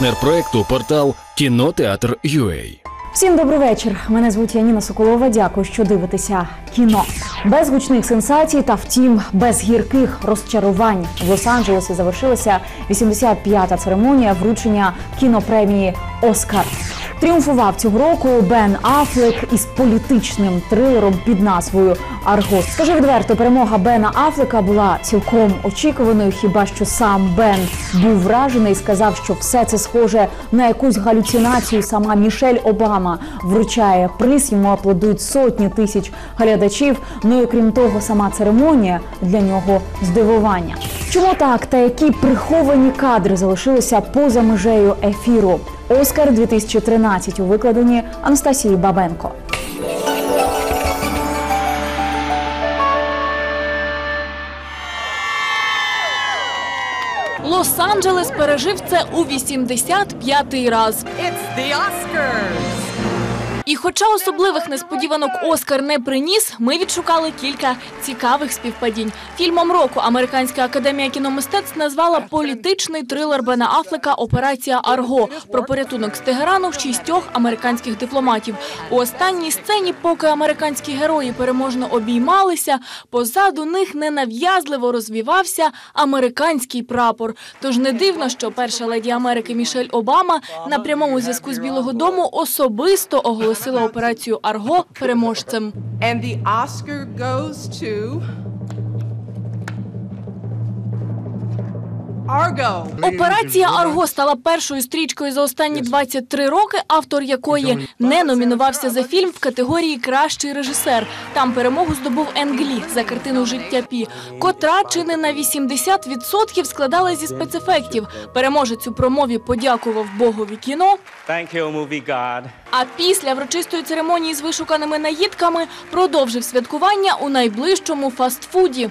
партнер проекту портал Кінотеатр UA. Всім добрий вечір. Мене звуть Яніна Соколова. Дякую, що дивитеся кіно. Без гучних сенсацій та втім без гірких розчарувань в Лос-Анджелесі завершилася 85-та церемонія вручення кінопремії Оскар. Тріумфував цього року Бен Афлек із політичним трилером під назвою Арго. Скажу відверто, перемога Бена Афлека була цілком очікуваною. Хіба що сам Бен був вражений і сказав, що все це схоже на якусь галюцинацію. Сама Мішель Обама вручає приз. Йому аплодують сотні тисяч глядачів. Ну і крім того, сама церемонія для нього здивування. Чому так та які приховані кадри залишилися поза межею ефіру? Оскар 2013 у викладенні Анастасії Бабенко. Лос-Анджелес пережив це у 85-й раз. It's the Oscars. І хоча особливих несподіванок Оскар не приніс, ми відшукали кілька цікавих співпадінь. Фільмом року Американська академія кіномистецтв назвала політичний трилер Бена Афлека Операція Арго про порятунок з Тегерану шістьох американських дипломатів. У останній сцені, поки американські герої переможно обіймалися, позаду них ненав'язливо розвівався американський прапор. Тож не дивно, що перша леді Америки Мішель Обама на прямому зв'язку з Білого Дому особисто оголосила операцію Арго переможцем. And the Oscar goes to Операція Арго стала першою стрічкою за останні 23 роки, автор якої не номінувався за фільм в категорії Кращий режисер. Там перемогу здобув Енглі за картину Життя Пі, котра чи не на 80% складалась зі спецефектів. Переможець у промові подякував Богові кіно. А після врочистої церемонії з вишуканими наїдками продовжив святкування у найближчому фастфуді.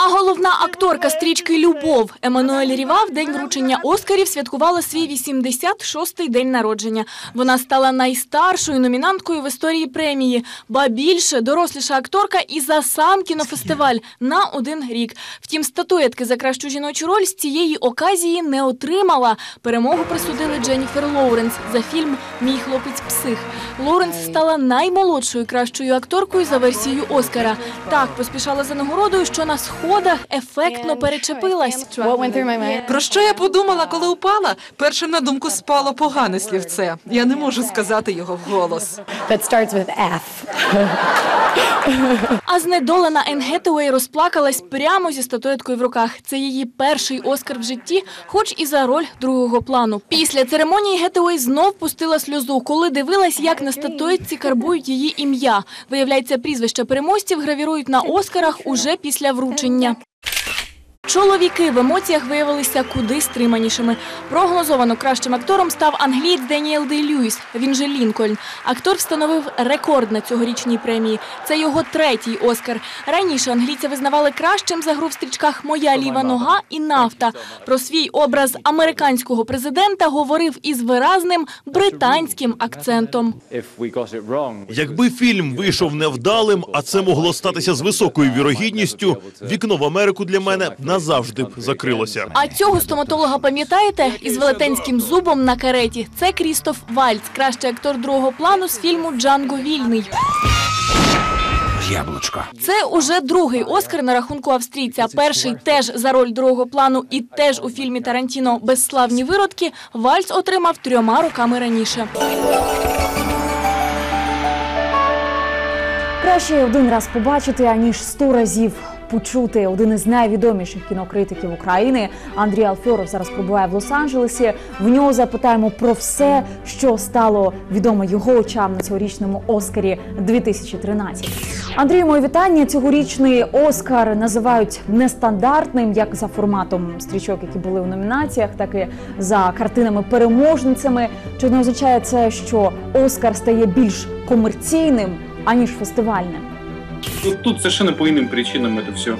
А головна акторка стрічки Любов Еммануель Ріва в день вручення Оскарів святкувала свій 86-й день народження. Вона стала найстаршою номінанткою в історії премії, ба більше доросліша акторка і за сам кінофестиваль на один рік. Втім, статуетки за кращу жіночу роль з цієї оказії не отримала. Перемогу присудили Дженніфер Лоуренс за фільм Мій хлопець псих. Лоуренс стала наймолодшою кращою акторкою за версією Оскара. Так поспішала за нагородою, що на сходах ефектно перечепилась. Про що я подумала, коли упала? Першим на думку спало погане слівце. Я не можу сказати його вголос. that starts with F. А знедолена Енн Гетуей розплакалась прямо зі статуеткою в руках. Це її перший Оскар в житті, хоч і за роль другого плану. Після церемонії Гетуей знов пустила сльозу, коли дивилась, як на статуетці карбують її ім'я. Виявляється, прізвища переможців гравірують на Оскарах уже після вручення. Чоловіки в емоціях виявилися куди стриманішими. Прогнозовано кращим актором став англієць Деніел Дей Льюіс, він же Лінкольн. Актор встановив рекорд на цьогорічній премії. Це його третій Оскар. Раніше англійця визнавали кращим за гру в стрічках Моя ліва нога і нафта. Про свій образ американського президента говорив із виразним британським акцентом. Якби фільм вийшов невдалим, а це могло статися з високою вірогідністю, вікно в Америку для мене назавжди б закрилося. А цього стоматолога пам'ятаєте із велетенським зубом на кареті. Це Крістоф Вальц, кращий актор другого плану з фільму Джанго Вільний. Яблучко. Це уже другий Оскар на рахунку австрійця. Перший теж за роль другого плану і теж у фільмі Тарантіно Безславні виродки. Вальц отримав трьома роками раніше. Краще один раз побачити, аніж сто разів почути. Один із найвідоміших кінокритиків України Андрій Алфьоров зараз пробуває в Лос-Анджелесі. В нього запитаємо про все, що стало відомо його очам на цьогорічному Оскарі 2013. Андрію, моє вітання. Цьогорічний Оскар називають нестандартним як за форматом стрічок, які були у номінаціях, так і за картинами-переможницями. Чи не означає це, що Оскар стає більш комерційним аніж фестивальним? Тут, тут совершенно по иным причинам это все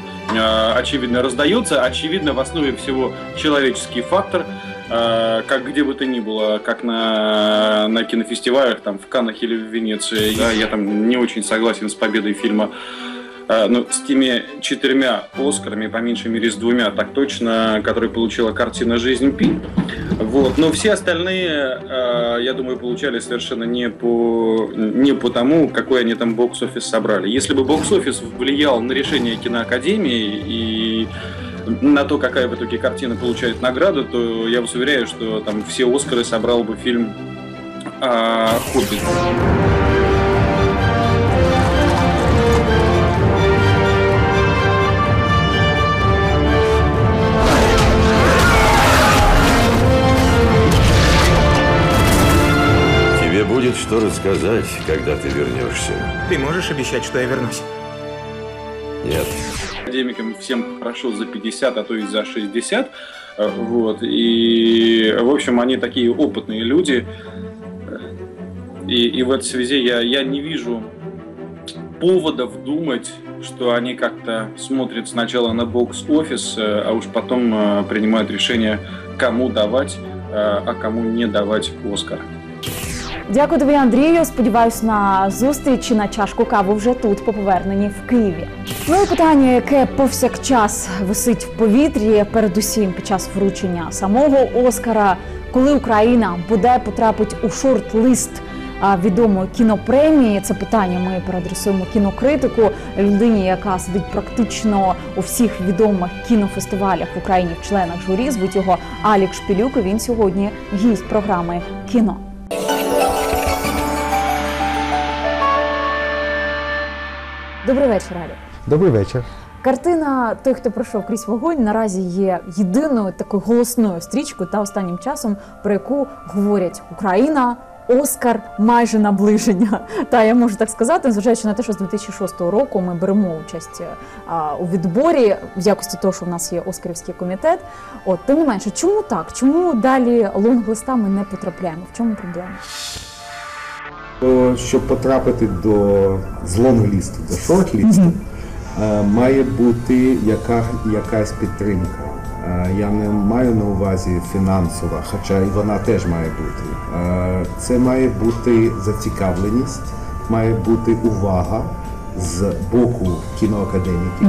очевидно раздается. Очевидно, в основе всего человеческий фактор. Э, как где бы то ни было, как на, на кинофестивалях, там, в Каннах или в Венеции. Да, я там не очень согласен с победой фильма э, ну, с теми четырьмя Оскарами, по меньшей мере с двумя, так точно, которые получила картина «Жизнь Пи». Вот. Но все остальные, э, я думаю, получали совершенно не по, не по тому, какой они там бокс-офис собрали. Если бы бокс-офис влиял на решение киноакадемии и на то, какая в итоге картина получает награду, то я вас уверяю, что там все Оскары собрал бы фильм э, «Хоббит». Что рассказать, когда ты вернешься. Ты можешь обещать, что я вернусь? Нет. академикам всем хорошо за 50, а то и за 60. Э, Вот. И, в общем, они такие опытные люди. И, и в этой связи я, я не вижу поводов думать, что они как-то смотрят сначала на бокс-офис, э, а уж потом э, принимают решение, кому давать, а кому не давать Оскар. Дякую тобі, Андрію. Сподіваюсь на зустріч і на чашку каву вже тут, по поверненні в Києві. Ну і питання, яке повсякчас висить в повітрі, передусім під час вручення самого Оскара, коли Україна буде потрапить у шорт-лист відомої кінопремії. Це питання ми переадресуємо кінокритику, людині, яка сидить практично у всіх відомих кінофестивалях в Україні в членах журі. Звуть його Алік Шпілюк. Він сьогодні гість програми кіно. Добрий вечір, Алі. Добрий вечір. Картина Той, хто пройшов крізь вогонь, наразі є єдиною такою голосною стрічкою та останнім часом, про яку говорять Україна. Оскар майже наближення. Та я можу так сказати, незважаючи на те, що з 2006 року ми беремо участь а, у відборі в якості того, що в нас є Оскарівський комітет. От тим не менше, чому так? Чому далі лонглиста ми не потрапляємо? В чому проблема? То, щоб потрапити до з лонглісту, до шортлісту, е, має бути яка, якась підтримка. Е, Я не маю на увазі фінансова, хоча і вона теж має бути. Е, Це має бути зацікавленість, має бути увага з боку кіноакадеміків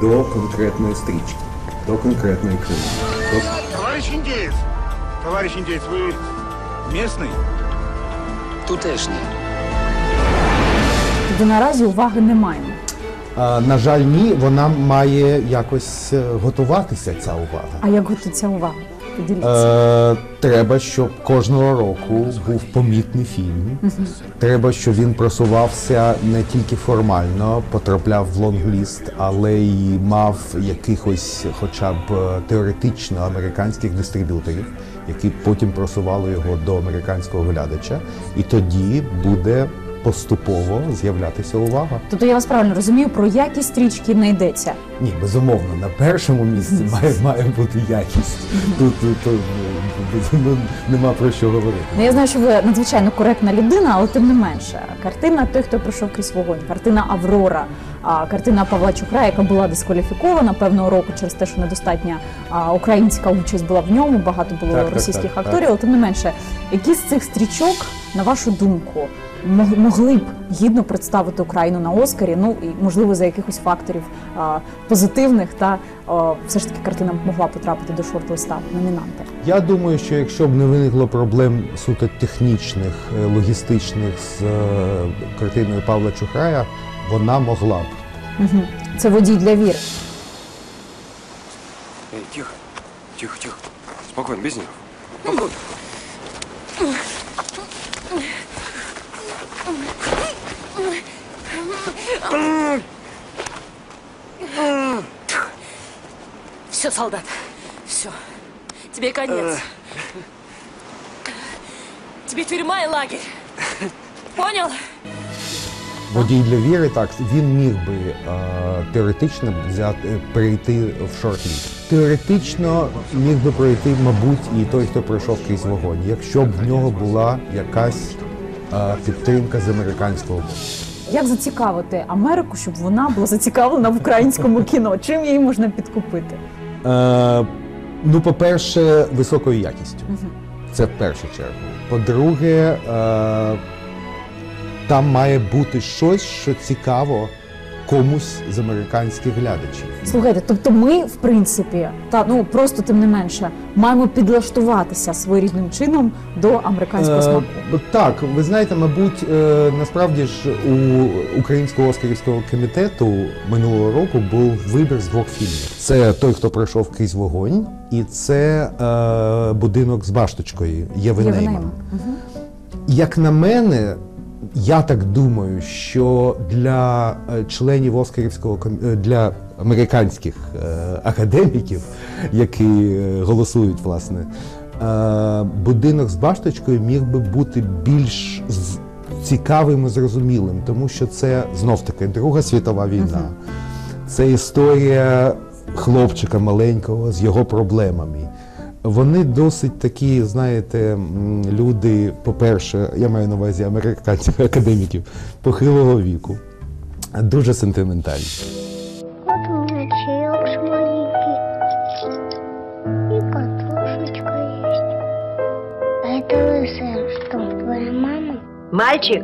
до конкретної стрічки, до конкретної книги. До Товарищ индеец! Товарищ индеец, вы местный? Тутешній. До наразі уваги не маємо. А, на жаль, ні, вона має якось е, готуватися, ця увага. А як готується увага? Е, треба, щоб кожного року був помітний фільм. Треба, щоб він просувався не тільки формально, потрапляв в лонгліст, але й мав якихось, хоча б е, теоретично американських дистриб'юторів, які потім просували його до американського глядача, і тоді буде поступово з'являтися увага. Тобто я вас правильно розумію, про якість стрічки не йдеться. Ні, безумовно, на першому місці має, має бути якість. Тут, тут, тут ну, нема про що говорити. Ну, я знаю, що ви надзвичайно коректна людина, але тим не менше. Картина той, хто пройшов крізь вогонь, картина Аврора, картина Павла Чухра, яка була дискваліфікована певного року через те, що недостатня українська участь була в ньому, багато було Так, російських так, акторів, але тим не менше, які з цих стрічок, на вашу думку, могли б гідно представити Україну на Оскарі, ну і можливо за якихось факторів позитивних, та все ж таки картина могла потрапити до шорт-листа номінанти. Я думаю, що якщо б не виникло проблем суто технічних, е, логістичних з е, картиною Павла Чухрая, вона могла б. Угу. Це водій для віри. Ей, тихо, тихо, тихо. Спокойно, без нервов. Спокойно. Все, солдат, все. Тебе конец. Тебе тюрьма и лагерь. Понял? Водій для віри, так, він міг би е, теоретично взяти, перейти в шорт-ліст. Теоретично міг би пройти, мабуть, і той, хто пройшов крізь вогонь, якщо б в нього була якась е, підтримка з американського боку. Як зацікавити Америку, щоб вона була зацікавлена в українському кіно? Чим її можна підкупити? Е, ну, по-перше, високою якістю. Це в першу чергу. По-друге, е, там має бути щось, що цікаво комусь з американських глядачів. Слухайте, тобто ми, в принципі, та ну просто тим не менше, маємо підлаштуватися своєрідним чином до американського Е. Так, ви знаєте, мабуть, е, насправді ж у українського оскарівського комітету минулого року був вибір з двох фільмів: це той, хто пройшов крізь вогонь, і це е, будинок з башточкою Нейман. Нейман. Як на мене, я так думаю, що для е, членів Оскарівського е, для американських е, академіків, які голосують, власне, будинок з башточкою міг би бути більш цікавим і зрозумілим, тому що це знов таки Друга світова війна. Це історія хлопчика маленького з його проблемами. Вони досить такі, знаєте, люди, по-перше, я маю на увазі американців академіків похилого віку, дуже сентиментальні. Вот у меня чаек маленький. И картошечка есть. А это лысая что, твоя мама? Мальчик,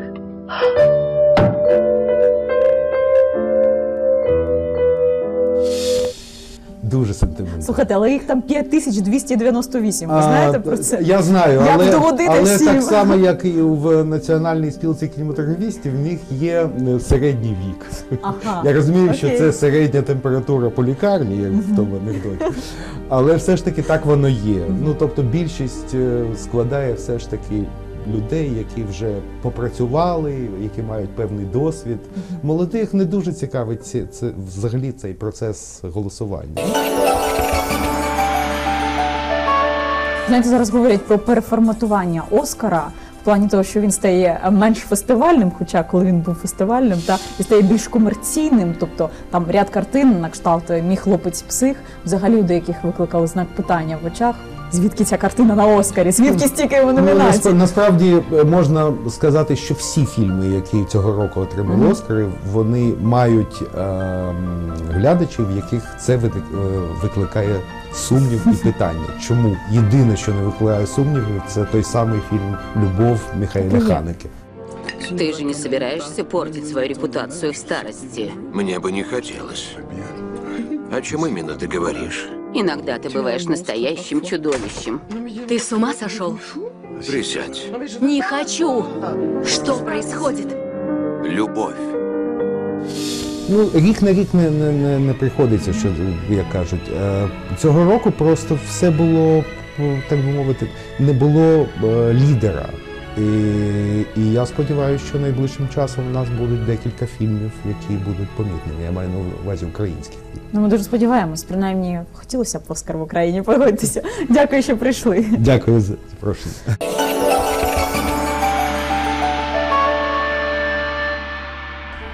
Дуже сентиментальні. Слухайте, але їх там 5298, Ви знаєте про це? Я знаю, Як але, але всім? так само, як і в Національній спілці кінематографістів, в них є е, середній вік. Ага, Я розумію, що це середня температура по лікарні, як в тому анекдоті. Але все ж таки так воно є. Ну тобто більшість е, складає все ж таки людей, які вже попрацювали, які мають певний досвід. Молодих не дуже цікавить ці- це взагалі цей процес голосування. Знаєте, зараз говорять про переформатування Оскара в плані того, що він стає менш фестивальним, хоча коли він був фестивальним, та і стає більш комерційним. Тобто там ряд картин на кшталт мій хлопець псих, взагалі у деяких викликали знак питання в очах Звідки ця картина на Оскарі? Звідки стільки його Ну, номінацій? насп- насправді е, можна сказати, що всі фільми, які цього року отримали Мгм. Оскари, вони мають ем, глядачів, в яких це виник- е, викликає сумнів і питання. Чому єдине, що не викликає сумнівів, це той самий фільм Любов Михайла Привет. Ханеки. ты же не собираешься портить свою репутацию в старости. Мне бы не хотелось. О чем именно ты говоришь? Иногда ты бываешь настоящим чудовищем. Ты с ума сошел? Присядь. Не хочу. Что происходит? Любовь. Ну, рік на рік не, не, не, не приходиться, що як кажуть. Е, Цього року просто все було, ну, так би мовити, не було е, лідера. І, і я сподіваюся, що найближчим часом у нас будуть декілька фільмів, які будуть помітними. Я маю на увазі українських фільмів. Ну, ми дуже сподіваємось, принаймні хотілося б Оскар в Україні. Погодьтеся. Дякую, що прийшли. Дякую за запрошення.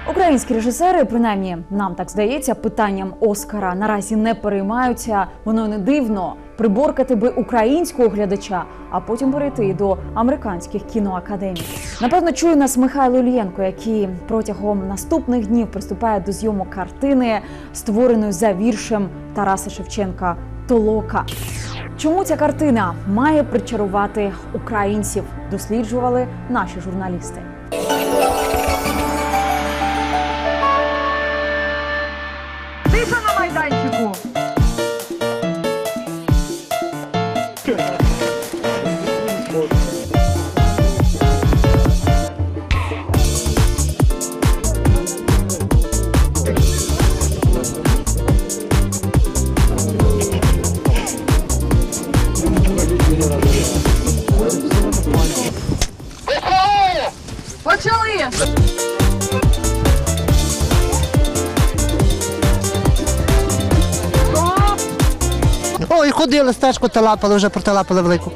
Українські режисери, принаймні нам так здається, питанням Оскара наразі не переймаються. Воно не дивно приборкати би українського глядача, а потім перейти до американських кіноакадемій. Напевно, чує нас Михайло Ільєнко, який протягом наступних днів приступає до зйомок картини, створеної за віршем Тараса Шевченка Толока. Чому ця картина має причарувати українців? Досліджували наші журналісти. Ходили, стежку талапали, вже проталапали велику.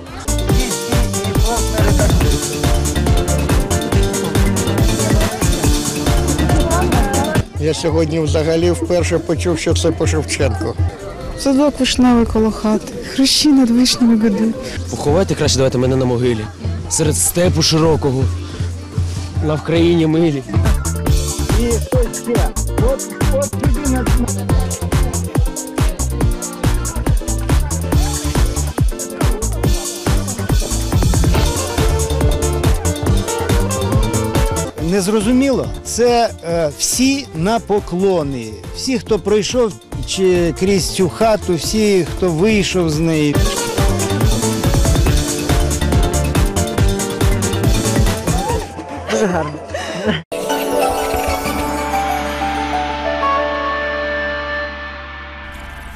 Я сьогодні взагалі вперше почув, що це по Шевченку. Садок вишневий коло хати, хрещі над вишнями годи. Поховайте краще давайте мене на могилі. Серед степу широкого. На Вкраїні милі. І ось ще. От, от тобі на не зрозуміло, це е, всі на поклони. Всі, хто пройшов чи крізь цю хату, всі, хто вийшов з неї. Дуже гарно.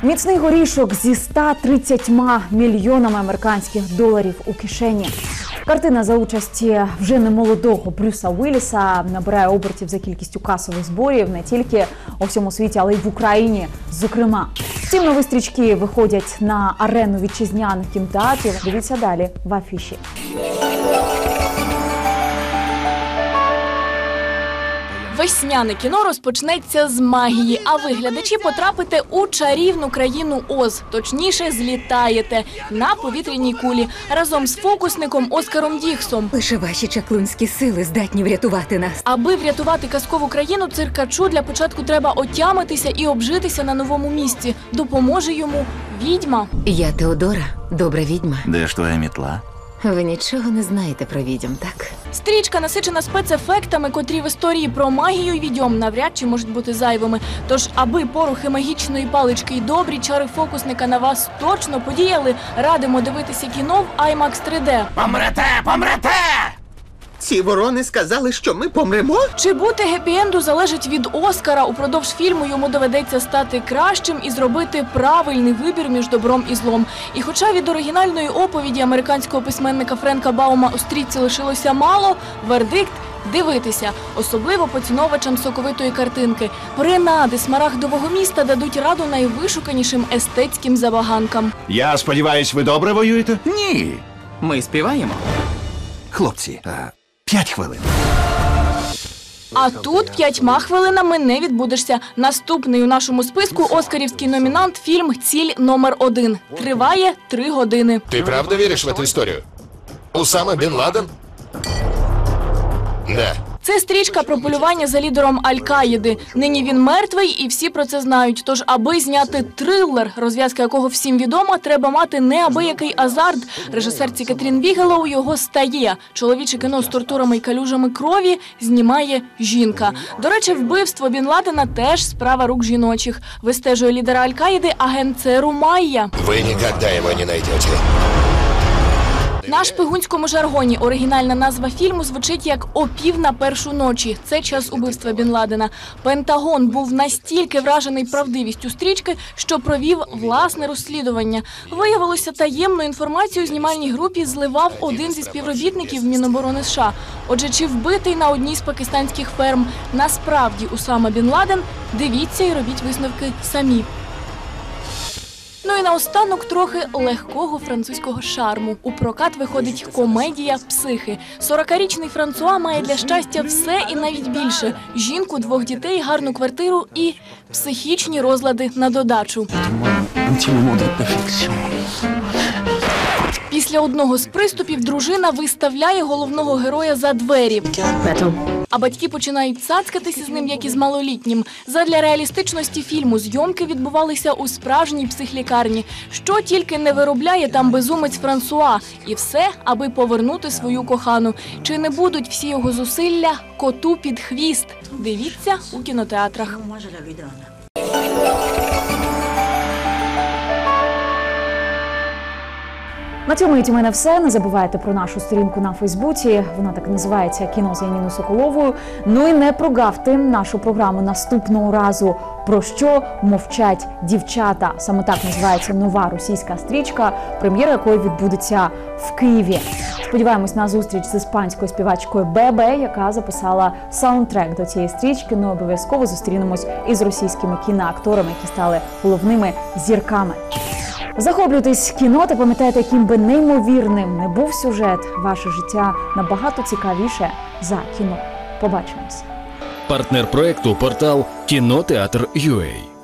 Міцний горішок зі 130 мільйонами американських доларів у кишені. Картина за участі вже немолодого Брюса Уілліса набирає обертів за кількістю касових зборів не тільки у всьому світі, але й в Україні. Зокрема, втім нові стрічки виходять на арену вітчизняних кінотеатрів. Дивіться далі в афіші. Весняне кіно розпочнеться з магії, а ви, глядачі, потрапите у чарівну країну Оз. Точніше, злітаєте на повітряній кулі разом з фокусником Оскаром Діксом. Лише ваші чаклунські сили здатні врятувати нас. Аби врятувати казкову країну, циркачу для початку треба отямитися і обжитися на новому місці. Допоможе йому відьма. Я Теодора, добра відьма. Де ж твоя мітла? Ви нічого не знаєте про відьом, так? Стрічка насичена спецефектами, котрі в історії про магію й відьом навряд чи можуть бути зайвими. Тож, аби порухи магічної палички й добрі чари фокусника на вас точно подіяли, радимо дивитися кіно в IMAX 3D. Помрете, помрете! Ці ворони сказали, що ми помремо? Чи бути гепі-енду залежить від Оскара. Упродовж фільму йому доведеться стати кращим і зробити правильний вибір між добром і злом. І хоча від оригінальної оповіді американського письменника Френка Баума у стрічці лишилося мало, вердикт дивитися, особливо поціновачам соковитої картинки. Принади смарагдового міста дадуть раду найвишуканішим естетським забаганкам. Я сподіваюсь, ви добре воюєте? Ні. Ми співаємо. Хлопці, а, п'ять хвилин. А тут п'ятьма хвилинами не відбудешся. Наступний у нашому списку оскарівський номінант фільм Ціль номер один триває три години. Ти правда віриш в цю історію? Усаме Бен Ладен? Да. Це стрічка про полювання за лідером Аль-Каїди. Нині він мертвий, і всі про це знають. Тож, аби зняти трилер, розв'язка якого всім відома, треба мати неабиякий азарт. Режисерці Кетрін Вігелоу його стає. Чоловіче кіно з тортурами й калюжами крові знімає жінка. До речі, вбивство Бін Ладена теж справа рук жіночих. Вистежує лідера Аль-Каїди агент ЦРУ Майя. Вы никогда его не найдете. На шпигунському жаргоні оригінальна назва фільму звучить як «Опів на першу ночі». Це час убивства Бін Ладена. Пентагон був настільки вражений правдивістю стрічки, що провів власне розслідування. Виявилося, таємну інформацію знімальній групі зливав один зі співробітників Міноборони США. Отже, чи вбитий на одній з пакистанських ферм насправді Усама Бін Ладен? Дивіться і робіть висновки самі. Ну і наостанок трохи легкого французького шарму. У прокат виходить комедія Психи. 40-річний Франсуа має для щастя все і навіть більше: жінку, двох дітей, гарну квартиру і психічні розлади на додачу. Після одного з приступів дружина виставляє головного героя за двері. А батьки починають цацкатися з ним, як із малолітнім. Задля реалістичності фільму зйомки відбувалися у справжній психлікарні. Що тільки не виробляє там безумець Франсуа, і все, аби повернути свою кохану. Чи не будуть всі його зусилля коту під хвіст? Дивіться у кінотеатрах. На цьому і у мене все. Не забувайте про нашу сторінку на Фейсбуці. Вона так називається Кіно з Яніною Соколовою. Ну і не прогавте нашу програму наступного разу. Про що мовчать дівчата? Саме так називається нова російська стрічка, прем'єра якої відбудеться в Києві. Сподіваємось на зустріч з іспанською співачкою Бебе, яка записала саундтрек до цієї стрічки. Ну обов'язково зустрінемось із російськими кіноакторами, які стали головними зірками. Захоплюйтесь кіно та пам'ятайте, яким би неймовірним не був сюжет, ваше життя набагато цікавіше за кіно. Побачимось. Партнер проекту портал кінотеатр.ua